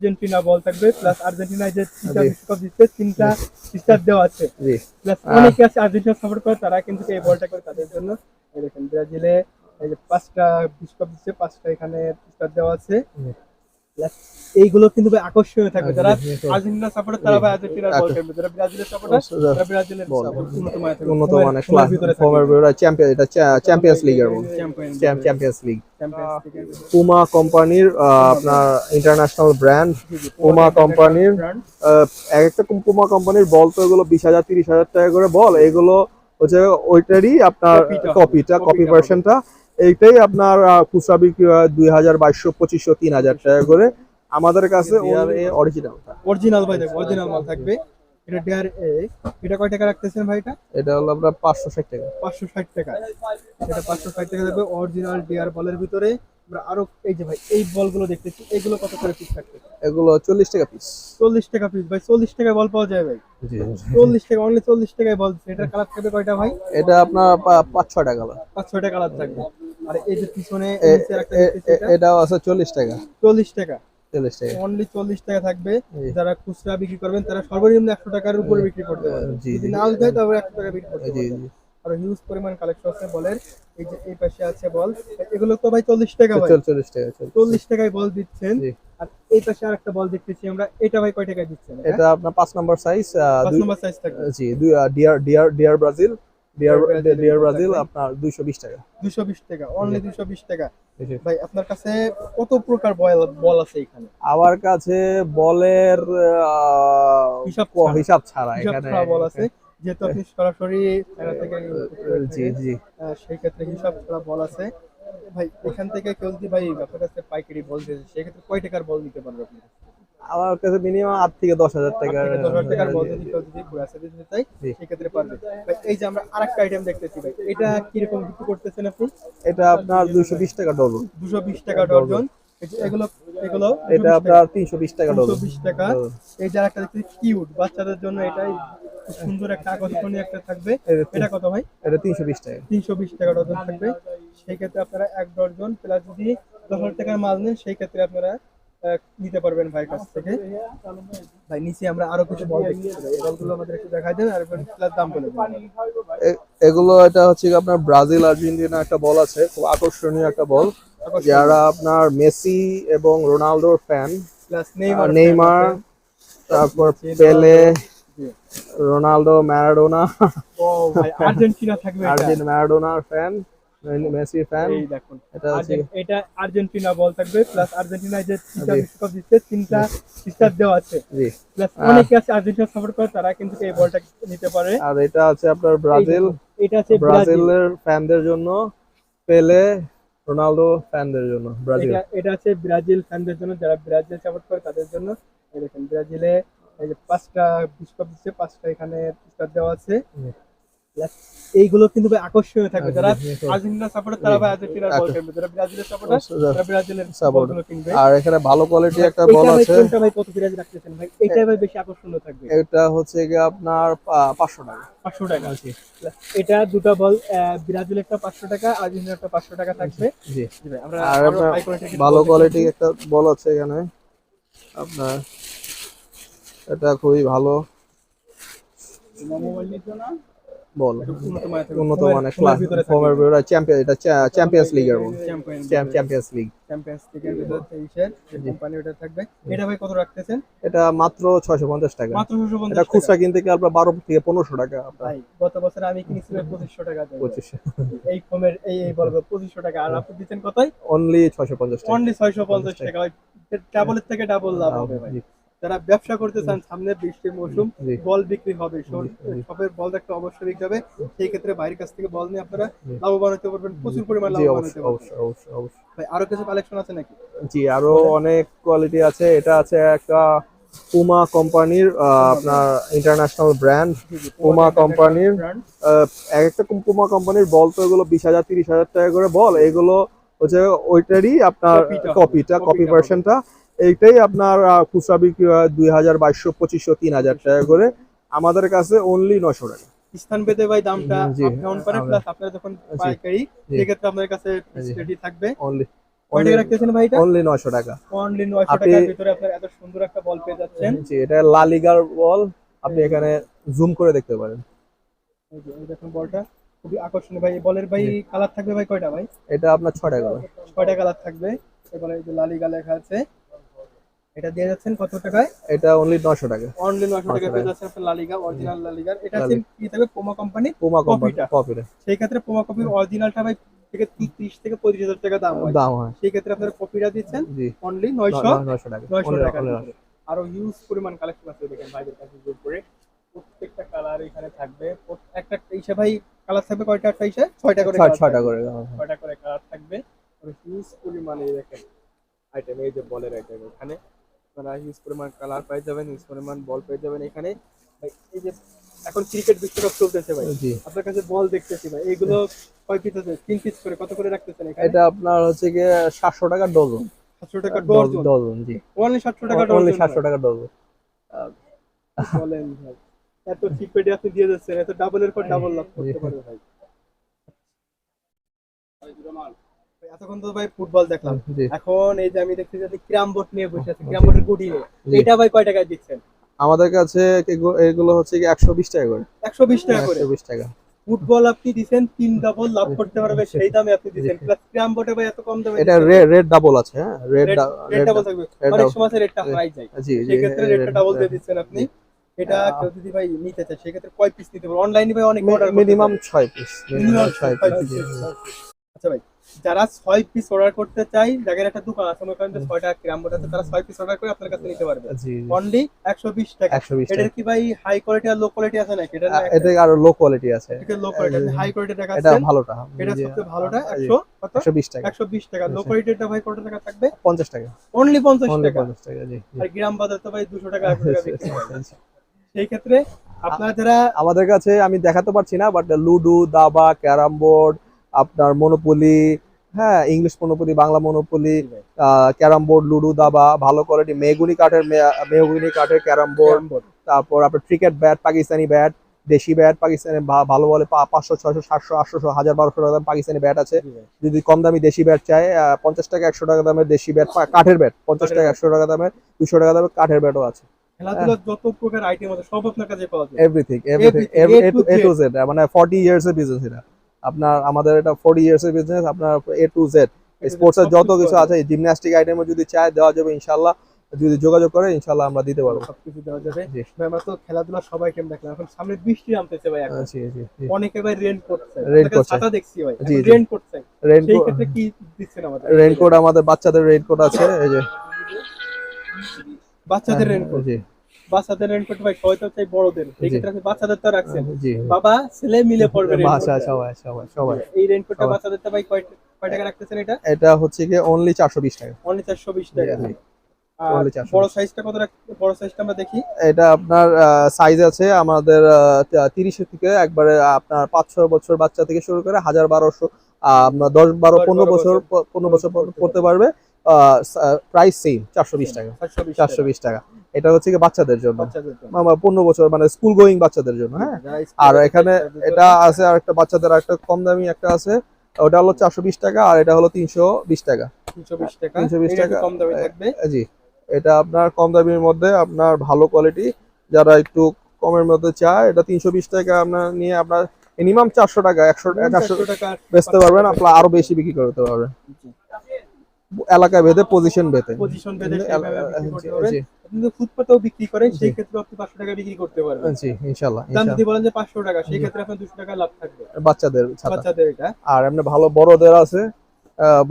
Argentina বল থাকবে plus আর্জেন্টিনায় যে তিনটা বিশ্বকাপ জিতছে তিনটা স্টার দেওয়া আছে। প্লাস অনেকে আছে আর্জেন্টিনা সাপোর্ট করে তারা কিন্তু এই বলটা করে তাদের জন্য। এই দেখেন ব্রাজিলে এই যে পাঁচটা বিশ্বকাপ দিচ্ছে পাঁচটা এখানে স্টার দেওয়া আছে। এইগুলো কিন্তু ভাই আকর্ষণীয় থাকবে যারা। আর্জেন্টিনা সাপোর্টার তারা। ভাই আর্জেন্টিনার বল। খেলবে যারা ব্রাজিলের সাপোর্টার তারা ব্রাজিলের উন্নত মানের থাকবে। উন্নত মানের ভিতরে থাকবে। ফর্মের ভিতরে চ্যাম্পিয়ন এটা চ্যাম্পিয়ন্স লিগের League। চ্যাম্পিয়ন্স লিগ পুমা কোম্পানির আপনার ইন্টারন্যাশনাল ব্র্যান্ড পুমা কোম্পানির। এক একটা পুমা কোম্পানির বল তো এগুলো বিশ হাজার তিরিশ হাজার টাকা করে বল এগুলো হচ্ছে ওইটারই আপনার কপিটা কপি ভার্সনটা এইটাই আপনার খুচরা বিক্রি হয় দুই হাজার বাইশশো পঁচিশশো তিন হাজার টাকা করে। আমাদের কাছে অরিজিনাল অরিজিনাল ভাই দেখো অরিজিনাল মাল থাকবে। এটা ডিআর এ। এটা কয় টাকা রাখতেছেন ভাই এটা? হলো টাকা। পাঁচশো ষাট টাকা। এটা পাঁচশো ষাট টাকা থাকবে অরিজিনাল ডিআর বলের ভিতরে। আমরা আরও এই যে ভাই এই বলগুলো দেখতেছি এগুলো কত করে পিস থাকবে? এগুলো চল্লিশ টাকা পিস চল্লিশ টাকা পিস ভাই চল্লিশ টাকায় বল পাওয়া যায় ভাই। জি টাকা অনলি টাকায় বল কালার থাকবে কয়টা ভাই? এটা আপনার ছয়টা কালার থাকবে। আর এই যে পিছনে এটাও আছে চল্লিশ টাকা। চল্লিশ টাকা। চল্লিশ টাকা। অনলি চল্লিশ টাকা থাকবে। যারা খুচরা বিক্রি করবেন তারা সর্বনিম্ন একশো টাকার উপরে বিক্রি করতে পারবে যদি না দেয় তবে একশো টাকা বিক্রি করতে জি আর হিউজ পরিমাণ কালেকশন আছে বলের। এই যে এই পাশে আছে বল। এগুলো তো ভাই চল্লিশ টাকা চল্লিশ টাকা চল- চল্লিশ টাকায় বল দিচ্ছেন। আর এই পাশে আরেকটা বল দেখতেছি আমরা। এটা ভাই কয় টাকায় দিচ্ছেন এটা? আপনার পাঁচ নম্বর সাইজ পাঁচ নম্বর সাইজ থাকবে। জি ডিয়ার ডিয়ার ডিয়ার ব্রাজিল এটা ব্রাজিল আপনার দুইশো বিশ টাকা। দুশো বিশ টাকা অনলি দুশো বিশ টাকা। ভাই আপনার কাছে কত প্রকার বল বল আছে এখানে? আমার কাছে বলের হিসাব হিসাব ছাড়া এখানে। বল আছে। যেহেতু আপনি সরাসরি থেকে জি জি। সেই ক্ষেত্রে হিসাব ছাড়া বল আছে। ভাই এখান থেকে কেউ যদি ভাই আপনার কাছে পাইকারি বল দিয়েছে সেক্ষেত্রে কয় টাকার বল দিতে পারবে আপনি আমার কাছে মিনিমাম আট থেকে দশ হাজার টাকা দশ। সেক্ষেত্রে পারবে। এই যে আমরা আরেকটা আইটেম দেখতেছি ভাই এটা কীরকম বিক্রি করতেছেন আপনি? এটা আপনার দুইশো বিশ টাকা ডজন। দুশো বিশ টাকা ডর্জন এগুলো এগুলো এটা আপনার তিনশো বিশ টাকা দুশো ডজন বিশ টাকা। এই যে একটা দেখছি কিউট বাচ্চাদের জন্য এটাই সুন্দর একটা আকর্ষণীয় একটা থাকবে। এটা কত ভাই? এটা তিনশো বিশ টাকা। তিনশো বিশ টাকা ডজন থাকবে। সেই ক্ষেত্রে আপনারা এক ডজন প্লাস যদি দশ হাজার টাকার মাল নেন সেই ক্ষেত্রে আপনারা নিতে পারবেন ভাই কাছ থেকে। ভাই নিচে আমরা আরও কিছু বল। এই বলগুলো আমাদের একটু দেখাই দেন আর দাম বলে এগুলো এটা হচ্ছে আপনার ব্রাজিল আর্জেন্টিনা একটা বল আছে খুব আকর্ষণীয় একটা বল। যারা আপনার মেসি এবং রোনালদোর ফ্যান প্লাস নেইমার নেইমার তারপর পেলে রোনালদো ম্যারাডোনা। আর্জেন্টিনা থাকবে এটা। আর্জেন্ট ম্যারাডোনার ফ্যান। মেসি ফ্যান এই দেখুন। এটা এটা আর্জেন্টিনা বল থাকবে প্লাস আর্জেন্টিনায় যে তিনটা বিশ্বকাপ জিতছে তিনটা স্টার দেওয়া আছে। জি। প্লাস অনেকে আছে আর্জেন্টিনা সাপোর্ট করে তারা কিন্তু এই বলটা নিতে পারে। আর এটা আছে আপনার ব্রাজিল। এটা আছে ব্রাজিলের ফ্যানদের জন্য পেলে রোনালদো ফ্যানদের জন্য ব্রাজিল। এটা আছে ব্রাজিল ফ্যানদের জন্য যারা ব্রাজিল সাপোর্ট করে তাদের জন্য। এই দেখেন ব্রাজিলে এই যে পাঁচটা বিশ্বকাপ দিচ্ছে পাঁচটা এখানে স্টার দেওয়া আছে। এইগুলো কিন্তু ভাই আকর্ষণীয় থাকবে। যারা জি, জি। আর্জেন্টিনা সাপোর্টার তারা ভাই আর্জেন্টিনার বল। খেলবে। যারা ব্রাজিলের সাপোর্টার তারা ব্রাজিলের। বলগুলো কিনবে। আর এখানে ভালো কোয়ালিটি একটা বল আছে। কোনটা ভাই কত পিরাজ রাখতেছেন ভাই? এটা ভাই বেশি আকর্ষণীয় থাকবে। এটা হচ্ছে গিয়ে আপনার পা- পাঁচশো টাকা। পাঁচশো টাকা। আছে এটা দুটো বল ব্রাজিল একটা পাঁচশো টাকা আর্জেন্টিনা একটা পাঁচশো টাকা থাকবে। জি ভাই, আমরা ভালো কোয়ালিটি একটা বল আছে এখানে। আপনার এটা খুবই ভালো। বল উন্নত মানের উন্নত মানের ফর্মের ভিতরে চ্যাম্পিয়ন এটা চ্যাম্পিয়ন্স লিগের মতো চ্যাম্পিয়ন চ্যাম্পিয়ন্স লিগ চ্যাম্পিয়ন্স লিগের ভিতরে তেইশের যে কোম্পানি ওটা থাকবে। এটা ভাই কত রাখতেছেন? এটা মাত্র ছয়শো পঞ্চাশ টাকা। মাত্র ছশো এটা খুচরা কিনতে গেলে আপনার বারো থেকে পনেরোশো টাকা ভাই গত বছর আমি কিনেছিলাম পঁচিশশো টাকা দিয়ে। এই এই এই বলব টাকা। আর আপনি দিচ্ছেন কতই? অনলি ছয়শো পঞ্চাশ টাকা। অনলি ছয়শো পঞ্চাশ টাকা। ডাবলের থেকে ডাবল লাভ হবে ভাই। যারা ব্যবসা করতে চান সামনে বৃষ্টির মৌসুম। বল বিক্রি হবে। সবের বল একটা অবশ্যই বিক্রি হবে। সেই ক্ষেত্রে বাইরের কাছ থেকে বল নিয়ে আপনারা লাভবান হতে পারবেন প্রচুর পরিমাণ লাভবান হতে পারবেন। ভাই আরও কিছু কালেকশন আছে নাকি? জি আরও অনেক কোয়ালিটি আছে। এটা আছে একটা পুমা কোম্পানির আপনার ইন্টারন্যাশনাল ব্র্যান্ড পুমা কোম্পানির। এক একটা পুমা কোম্পানির বল তো এগুলো বিশ হাজার তিরিশ হাজার টাকা করে বল। এগুলো হচ্ছে ওইটারই আপনার কপিটা কপি ভার্সনটা এইটাই আপনার খুচরা বিক্রি হয় দুই হাজার বাইশশো পঁচিশশো তিন হাজার টাকা করে। আমাদের কাছে অনলি নশো টাকা। স্থান পেতে ভাই দামটা জি, আপ ডাউন করে প্লাস আপনারা যখন পাইকারি সেক্ষেত্রে আপনাদের কাছে। থাকবে। অনলি রাখতেছেন ভাই এটা? অনলি নয়শো টাকা। অনলি টাকার ভিতরে আপনার এত সুন্দর একটা বল পেয়ে যাচ্ছেন। জি এটা লালিগার বল। আপনি এখানে জুম করে দেখতে পারেন। এই দেখুন বলটা। খুবই আকর্ষণীয় ভাই বলের ভাই কালার থাকবে ভাই কয়টা ভাই? এটা আপনার। ছয়টা কালার থাকবে। এবারে এই যে লালিগা লেখা আছে। এটা দিয়ে যাচ্ছেন কত টাকায়? এটা অনলি নয়শো টাকা। অনলি নয়শো টাকা 900 পেয়ে যাচ্ছেন আপনার লালিগা অরিজিনাল লালিগার এটা হচ্ছে কি থাকবে? পোমা কোম্পানি পুমা কোম্পানি কপিটা। সেই ক্ষেত্রে পোমা কপির অরিজিনালটা ভাই থেকে ত্রিশ থেকে পঁচিশ হাজার টাকা দাম হয়। দাম হয়। সেই ক্ষেত্রে আপনারা কপিটা দিচ্ছেন। অনলি নয়শো নয়শো টাকা। নয়শো Only- টাকা। only 900 আরও হিউজ পরিমাণ কালেকশন আছে দেখেন ভাইদের কাছে জোর করে। প্রত্যেকটা কালার এখানে থাকবে। একটা ইসে ভাই কালার থাকবে কয়টা? একটা ইসে? ছয়টা করে ছয়টা করে ছয়টা করে কালার থাকবে। হিউজ পরিমাণে দেখেন। আইটেম এই যে বলের আইটেম এখানে। আপনারা হিউজ পরিমাণ কালার পেয়ে যাবেন হিউজ পরিমাণ বল পেয়ে যাবেন এখানে। ভাই, এই যে এখন ক্রিকেট বিশ্বকাপ চলতেছে ভাই। আপনার কাছে বল দেখতেছি ভাই এগুলো কয় পিস আছে? তিন পিস করে কত করে রাখতেছেন এখানে? এটা আপনার হচ্ছে গিয়ে সাতশো টাকা ডজন সাতশো টাকা ডজন ডজন জি। অনলি সাতশো টাকা অনলি ডজন সাতশো টাকা ডজন বলেন ভাই এত চিপ আপনি দিয়ে যাচ্ছেন এত ডাবলের পর ডাবল লাভ করতে। পারবে ভাই, এতক্ষণ তো ভাই ফুটবল দেখলাম। এখন এই যে আমি দেখতে যাচ্ছি ক্রাম বোর্ড নিয়ে বসে আছে ক্রাম বোর্ডের গুটি নিয়ে। এটা ভাই কয় টাকায় দিচ্ছেন? আমাদের কাছে এগুলো হচ্ছে কি একশো বিশ টাকা করে। একশো বিশ টাকা করে। বিশ টাকা। ফুটবল আপনি দিচ্ছেন তিন ডাবল লাভ করতে পারবে সেই দামে আপনি দিচ্ছেন। প্লাস ক্রাম বোর্ডে ভাই এত কম দামে এটা রেড ডাবল আছে হ্যাঁ? রেড রেড ডাবল থাকবে। অনেক। সময় রেটটা হারাই যায়। জি জি সেক্ষেত্রে রেটটা ডাবল দিয়ে দিচ্ছেন আপনি। এটা কেউ যদি ভাই নিতে চায় সেক্ষেত্রে কয় পিস নিতে পারবে? অনলাইনে ভাই অনেক অর্ডার মিনিমাম ছয় পিস মিনিমাম ছয় পিস আচ্ছা ভাই যারা ছয় পিস অর্ডার করতে চাই যাদের একটা দোকান আছে ওখানে তো ছয়টা গ্রাম বোর্ড তারা ছয় পিস অর্ডার করে আপনার কাছে নিতে পারবে। অনলি একশো বিশ টাকা। একশো এটার কি ভাই হাই কোয়ালিটি আর লো কোয়ালিটি আছে নাকি? এটা এতে আরও লো কোয়ালিটি আছে। লো কোয়ালিটি হাই কোয়ালিটি টাকা এটা ভালোটা এটা সবচেয়ে ভালোটা একশো একশো বিশ টাকা। একশো বিশ টাকা। লো। কোয়ালিটিটা ভাই কত টাকা থাকবে? পঞ্চাশ টাকা। অনলি পঞ্চাশ টাকা। পঞ্চাশ টাকা জি জি। আর গ্রাম বাজার তো ভাই দুশো টাকা টাকা সেই ক্ষেত্রে আপনারা যারা আমাদের কাছে আমি দেখাতে পারছি না বাট লুডো দাবা ক্যারাম বোর্ড আপনার মনোপলি হ্যাঁ English monopoly Bangla monopoly carrom board ludo দাবা ভালো কোয়ালিটি মেগুনি কাঠের মে- মেহগুনি কাঠের ক্যারাম বোর্ড তারপর আপনার ক্রিকেট ব্যাট পাকিস্তানি ব্যাট দেশি ব্যাট পাকিস্তানি ভা- ভালো বলে পাঁচশো ছয়শো সাতশো আটশো হাজার বারোশো টাকা দাম পাকিস্তানি ব্যাট আছে। যদি কম দামি দেশি ব্যাট চায় পঞ্চাশ টাকা একশো টাকা দামের দেশি ব্যাট কাঠের ব্যাট পঞ্চাশ টাকা একশো টাকা দামের দুশো টাকা দামের কাঠের ব্যাটও আছে। খেলাধুলার যত প্রকার আইটেম আছে সব আপনার কাছে পাওয়া যায়। Everything everything A to Z মানে ফর্টি ইয়ার্স এর বিজনেস এটা আপনার আমাদের এটা ফর্টি ইয়ার্স এর বিজনেস আপনার এ টু জেড স্পোর্টস এর যত কিছু আছে জিমন্যাস্টিক আইটেমও যদি চায় দেওয়া যাবে ইনশাল্লাহ যদি যোগাযোগ করে ইনশাল্লাহ আমরা দিতে পারব। সবকিছু দেওয়া যাবে। ভাই, আমরা তো খেলাধুলা সবাই আইটেম দেখলাম? এখন সামনে বৃষ্টি নামতেছে ভাই এখন। জি জি অনেকে ভাই রেন করছে। Raincoat চাই। ছাতা দেখছি ভাই। রেন করছে। রেইনকোট ক্ষেত্রে কি দিচ্ছেন আমাদের? রেইনকোট আমাদের বাচ্চাদের রেইনকোট আছে এই যে। বাচ্চাদের রেনকোট জি। বাচ্চাদের রেনকোট ভাই সবাই তো চাই বড়দের। সেই জি। ক্ষেত্রে আপনি বাচ্চাদের তো রাখছেন। বাবা ছেলে মিলে পড়বে টা। সবাই সবাই সবাই। এই রেনকোটটা বাচ্চাদের তো ভাই কয় টাকা রাখতেছেন এটা? এটা হচ্ছে কি অনলি চারশো বিশ টাকা। অনলি চারশো বিশ টাকা। 420 বড় সাইজটা কত বড় সাইজটা আমরা দেখি। এটা আপনার সাইজ আছে আমাদের তিরিশের থেকে একবারে আপনার পাঁচ ছয় বছর বাচ্চা থেকে শুরু করে হাজার বারোশো আহ, আপনার দশ বারো দশ, পনেরো বারো বছর। বছর প- পনেরো বছর পর্যন্ত করতে করতে পারবে। প্রাইস সেম চারশো বিশ টাকা। চারশো বিশ টাকা। এটা হচ্ছে কি বাচ্চাদের জন্য। পনেরো বছর মানে স্কুল গোয়িং বাচ্চাদের জন্য হ্যাঁ? আর এখানে এটা আছে আর একটা বাচ্চাদের একটা কম দামি একটা আছে। ওটা হলো চারশো বিশ টাকা আর এটা হলো তিনশো বিশ টাকা। 320 টাকা। 320 এটা টাকা। জি। এটা আপনার কম দামির মধ্যে আপনার ভালো কোয়ালিটি যারা একটু কমের মধ্যে চায় এটা তিনশো বিশ টাকা আপনার নিয়ে আপনার মিনিমাম চারশো টাকা একশো চারশো টাকা বেচতে পারবেন আপনার আরও বেশি বিক্রি করতে পারবেন। এলাকা ভেদে পজিশন ভেদে। পজিশন আপনি যদি ফুটপাতেও বিক্রি করেন সেই ক্ষেত্রে আপনি পাঁচশো টাকা বিক্রি করতে পারবেন। জি ইনশাল্লাহ দাম যদি বলেন যে পাঁচশো টাকা সেই ক্ষেত্রে আপনার দুশো টাকা লাভ থাকবে। বাচ্চাদের বাচ্চাদের এটা। আর এমনি ভালো বড়দের আছে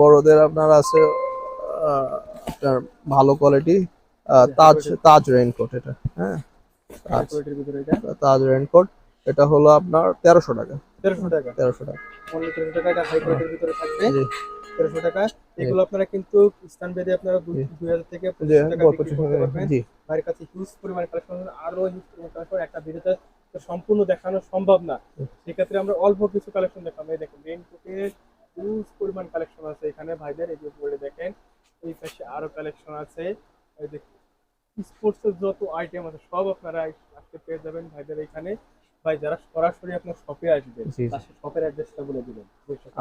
বড়দের আপনার আছে ভালো কোয়ালিটি তাজ তাজ রেইনকোট এটা হ্যাঁ? তাজ। কোয়ালিটির ভিতরে তাজ রেইনকোট এটা হলো আপনার তেরোশো টাকা। তেরোশো টাকা। তেরোশো টাকা। অনলি তেরোশো টাকা এটা হাই কোয়ালিটির ভিতরে থাকবে। জি। তেরোশো টাকা। এগুলো আপনারা কিন্তু স্থান বেঁধে আপনারা দুই হাজার থেকে যে পঁচিশ টাকা বিক্রি করতে পারবেন। ভাইয়ের কাছে হিউজ পরিমাণ কালেকশন আরও হিউজ পরিমাণ কালেকশন একটা ভিডিওতে সম্পূর্ণ দেখানো সম্ভব না। সেক্ষেত্রে আমরা অল্প কিছু কালেকশন দেখাম এই দেখেন মেইন রেইনকোটের হিউজ পরিমাণ কালেকশন আছে এখানে ভাইদের এই যে উপরে দেখেন এই পাশে আরও কালেকশন আছে। এই দেখেন স্পোর্টসের যত আইটেম আছে সব আপনারা আজকে পেয়ে যাবেন ভাইদের এখানে। ভাই যারা সরাসরি আপনার শপে আসবে শপের অ্যাড্রেসটা বলে দিবেন।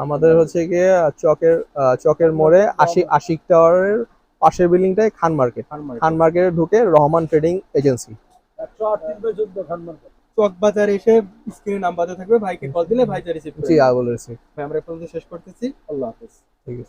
আমাদের হচ্ছে গিয়ে চকের চকের মোড়ে আশি আশিক টাওয়ারের পাশের বিল্ডিংটাই খান মার্কেট। খান মার্কেট। ঢুকে রহমান ট্রেডিং এজেন্সি চক বাজার এসে স্ক্রিনে নাম্বার থাকবে ভাইকে কল দিলে ভাই যা রিসিভ জি ভাই আমরা এখন শেষ করতেছি। আল্লাহ হাফেজ। ঠিক আছে।